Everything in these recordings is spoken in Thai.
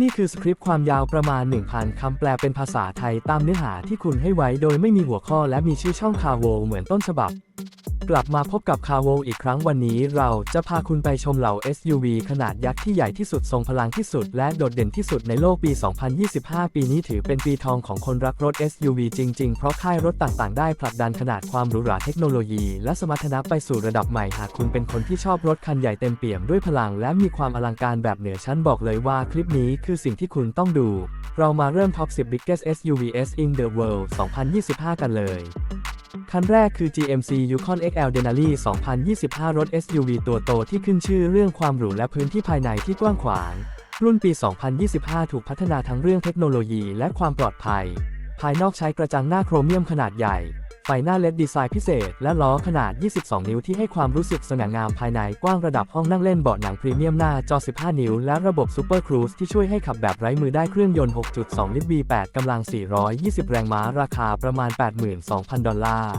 นี่คือสคริปต์ความยาวประมาณ 1,000 คำแปลเป็นภาษาไทยตามเนื้อหาที่คุณให้ไว้โดยไม่มีหัวข้อและมีชื่อช่องคาโวเหมือนต้นฉบับ กลับมาพบกับคาโวอีกครั้งวันนี้เราจะพาคุณไปชมเหล่า SUV ขนาดยักษ์ที่ใหญ่ที่สุดทรงพลังที่สุด และโดดเด่นที่สุดในโลกปี 2025 ปีนี้ถือเป็นปีทองของคนรักรถ SUV จริง ๆ เพราะค่ายรถต่างๆ ได้ผลักดันขนาดความหรูหราเทคโนโลยี และสมรรถนะไปสู่ระดับใหม่ หากคุณเป็นคนที่ชอบรถคันใหญ่เต็มเปี่ยมด้วยพลัง และมีความอลังการแบบเหนือชั้นบอกเลยว่าคลิปนี้คือสิ่งที่คุณต้องดู เรามาเริ่ม Top 10 Biggest SUVs in the World 2025 กันเลย คันแรกคือ GMC Yukon XL Denali 2025 รถ SUV ตัวโตที่ขึ้นชื่อเรื่องความหรูและพื้นที่ภายในที่กว้างขวาง รุ่นปี 2025 ถูกพัฒนาทั้งเรื่องเทคโนโลยีและความปลอดภัย ภายนอกใช้กระจังหน้าโครเมียมขนาดใหญ่ ไฟหน้าเลดดีไซน์พิเศษ และล้อขนาด 22 นิ้วที่ให้ความรู้สึกสง่างามภายในกว้างระดับห้องนั่งเล่นเบาะหนังพรีเมียมหน้าจอ 15 นิ้ว และระบบ Super Cruise ที่ช่วยให้ขับแบบไร้มือได้เครื่องยนต์ 6.2 ลิตร V8 กำลัง 420 แรงม้า ราคาประมาณ 82,000 ดอลลาร์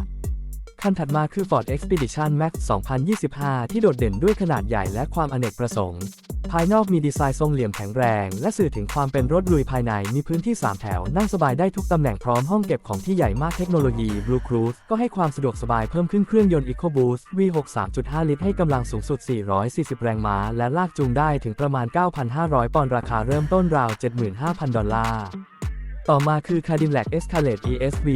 คันถัดมาคือ Ford Expedition Max 2025 ที่โดดเด่นด้วยขนาดใหญ่และความอเนกประสงค์ ภายนอกมีดีไซน์ทรงเหลี่ยมแข็งแรง และสื่อถึงความเป็นรถลุยภายในมีพื้นที่ 3 แถว นั่งสบายได้ทุกตำแหน่งพร้อมห้องเก็บของที่ใหญ่มากเทคโนโลยี Blue Cruise ก็ให้ความสะดวกสบายเพิ่มขึ้นเครื่องยนต์ EcoBoost V6 3.5 ลิตรให้กำลังสูงสุด 440 แรงม้า และลากจูงได้ถึงประมาณ 9,500 ปอนด์ราคาเริ่มต้นราว 75,000 ดอลลาร์ต่อมาคือ Cadillac Escalade ESV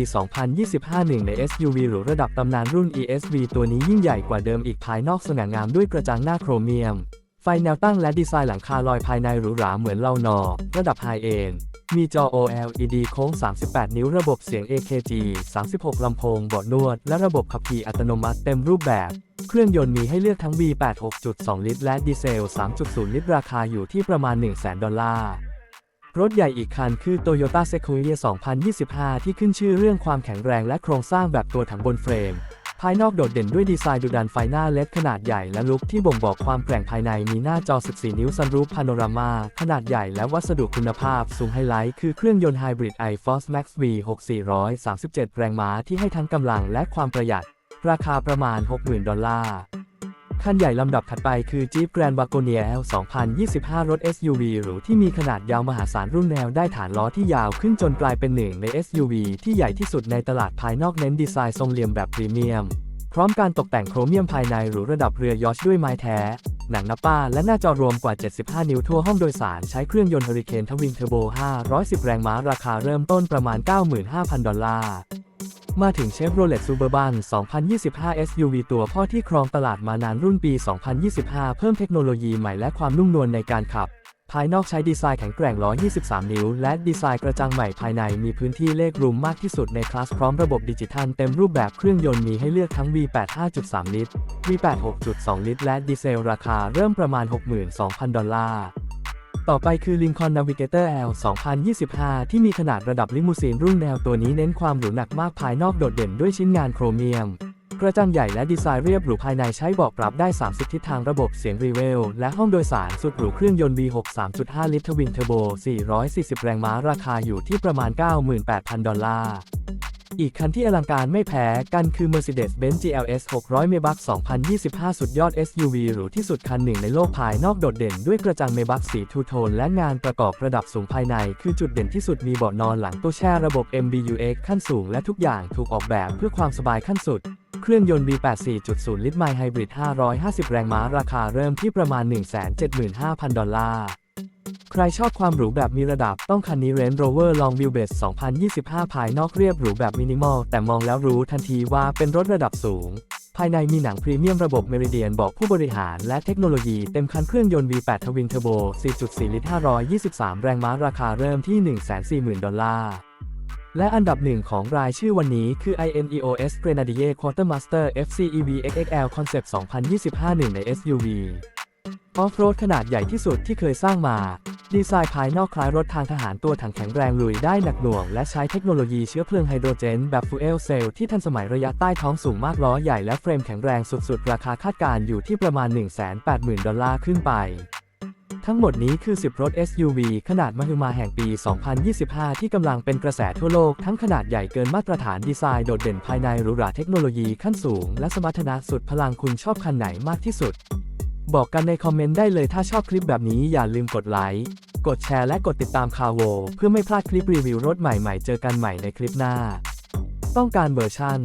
2025หนึ่งใน SUV หรูระดับตำนานรุ่น ESV ตัวนี้ยิ่งใหญ่กว่าเดิมอีกภายนอกสง่างามด้วยกระจังหน้าโครเมียม ไฟแนวตั้งและดีไซน์หลังคาลอยภายในหรูหราเหมือนเล่านอ ระดับไฮเอนมีจอ OLED โค้ง 38 นิ้วระบบเสียง AKG 36 ลำโพงเบาะนวด และระบบขับขี่อัตโนมัติเต็มรูปแบบ เครื่องยนต์มีให้เลือกทั้ง V8 6.2 ลิตร และดีเซล 3.0 ลิตร ราคาอยู่ที่ประมาณ 100,000 ดอลลาร์ รถใหญ่อีกคันคือ Toyota Sequoia 2025 ที่ขึ้นชื่อเรื่องความแข็งแรงและโครงสร้างแบบตัวถังบนเฟรม ภายนอกโดดเด่นด้วยดีไซน์ดุดันไฟหน้าเล็ดขนาดใหญ่และลุคที่บ่งบอกความแกร่งภายในมีหน้าจอ 14 นิ้วซันรูฟพาโนรามาขนาดใหญ่และวัสดุคุณภาพสูงไฮไลท์คือเครื่องยนต์ไฮบริด iForce Max V6 437 แรงม้าที่ให้ทั้งกำลังและความประหยัด ราคาประมาณ 60,000 ดอลลาร์ คันใหญ่ลำดับถัดไปคือ Jeep Grand Wagoneer L 2025 รถ SUV หรูที่มีขนาดยาวมหาศาลรุ่นแนวได้ฐานล้อที่ยาวขึ้นจนกลายเป็นหนึ่งใน SUV ที่ใหญ่ที่สุดในตลาดภายนอกเน้นดีไซน์ทรงเหลี่ยมแบบพรีเมียม พร้อมการตกแต่งโครเมียมภายในหรูระดับเรือยอชด้วยไม้แท้ หนังนับป้าและหน้าจอรวมกว่า 75 นิ้วทั่วห้องโดยสารใช้เครื่องยนต์ Hurricane Twin Turbo 510 แรงม้าราคาเริ่มต้นประมาณ 95,000 ดอลลาร์ มาถึง Chevrolet Suburban 2025 SUV ตัวพ่อที่ครองตลาดมานานรุ่นปี 2025 เพิ่มเทคโนโลยีใหม่และความนุ่มนวลในการขับ ภายนอกใช้ดีไซน์แข็งแกร่ง 123 นิ้ว และดีไซน์กระจังใหม่ภายในมีพื้นที่เลขรูมมากที่สุดในคลาสพร้อมระบบดิจิทัลเต็มรูปแบบเครื่องยนต์มีให้เลือกทั้ง V8 5.3 ลิตร V8 6.2 ลิตร และดีเซลราคาเริ่มประมาณ 62,000 ดอลลาร์ ต่อไปคือ Lincoln Navigator L 2025 ที่มีขนาดระดับลิมูซีนรุ่นแนวตัวนี้เน้นความหรูหนักมากภายนอกโดดเด่นด้วยชิ้นงานโครเมียม กระจังใหญ่และดีไซน์เรียบหรูภายในใช้เบาะปรับได้ 30 ทิศทางระบบเสียงรีเวล และห้องโดยสารสุดหรูเครื่องยนต์ V6 3.5 ลิตรทวินเทอร์โบ 440 แรงม้าราคาอยู่ที่ประมาณ 98,000 ดอลลาร์ อีกคันที่อลังการไม่แพ้กันคือ Mercedes-Benz GLS 600 Maybach 2025 สุดยอด SUV หรูที่สุดคันหนึ่งในโลกภายนอกโดดเด่นด้วยกระจัง Maybach สีทูโทนและงานประกอบระดับสูงภายใน คือจุดเด่นที่สุดมีเบาะนอนหลังตู้แช่ระบบ MBUX ขั้นสูงและทุกอย่างถูกออกแบบเพื่อความสบายขั้นสุดเครื่องยนต์ V8 4.0 ลิตรไมล์ไฮบริด 550 แรงม้า ราคาเริ่มที่ประมาณ 175,000 ดอลลาร์ ใครชอบความหรูแบบมีระดับต้องคันนี้ Range Rover Long Wheelbase 2025 ภายนอกเรียบหรูแบบมินิมอล แต่มองแล้วรู้ทันทีว่าเป็นรถระดับสูง ภายในมีหนังพรีเมียมระบบ Meridian บอกผู้บริหารและเทคโนโลยีเต็มคันเครื่องยนต์ V8 Twin Turbo 4.4 ลิตร 523 แรงม้าราคาเริ่มที่ 140,000 ดอลลาร์และอันดับหนึ่งของรายชื่อวันนี้คือ iNEOS Grenadier Quartermaster FCEV XXL Concept 2025หนึ่งใน SUV ออฟโรดขนาดใหญ่ที่สุดที่เคยสร้างมา ดีไซน์ภายนอกคล้ายรถทางทหารตัวถังแข็งแรงลุยได้หนักหน่วง และใช้เทคโนโลยีเชื้อเพลิงไฮโดรเจน แบบฟูเอลเซลที่ทันสมัยระยะใต้ท้องสูงมากล้อใหญ่และเฟรมแข็งแรงสุดๆ ราคาคาดการณ์อยู่ที่ประมาณ 180,000 ดอลลาร์ขึ้นไปทั้งหมดนี้คือ 10 รถ SUV ขนาดมหึมาแห่งปี 2025 ที่กำลังเป็นกระแสทั่วโลก ทั้งขนาดใหญ่เกินมาตรฐานดีไซน์โดดเด่นภายในหรูหราเทคโนโลยีขั้นสูง และสมรรถนะสุดพลังคุณชอบคันไหนมากที่สุด บอกกันในคอมเมนต์ได้เลยถ้าชอบคลิปแบบนี้อย่าลืมกดไลค์ กดแชร์และกดติดตามคาโว เพื่อไม่พลาดคลิปรีวิวรถใหม่ๆ เจอกันใหม่ในคลิปหน้า ต้องการเวอร์ชั่น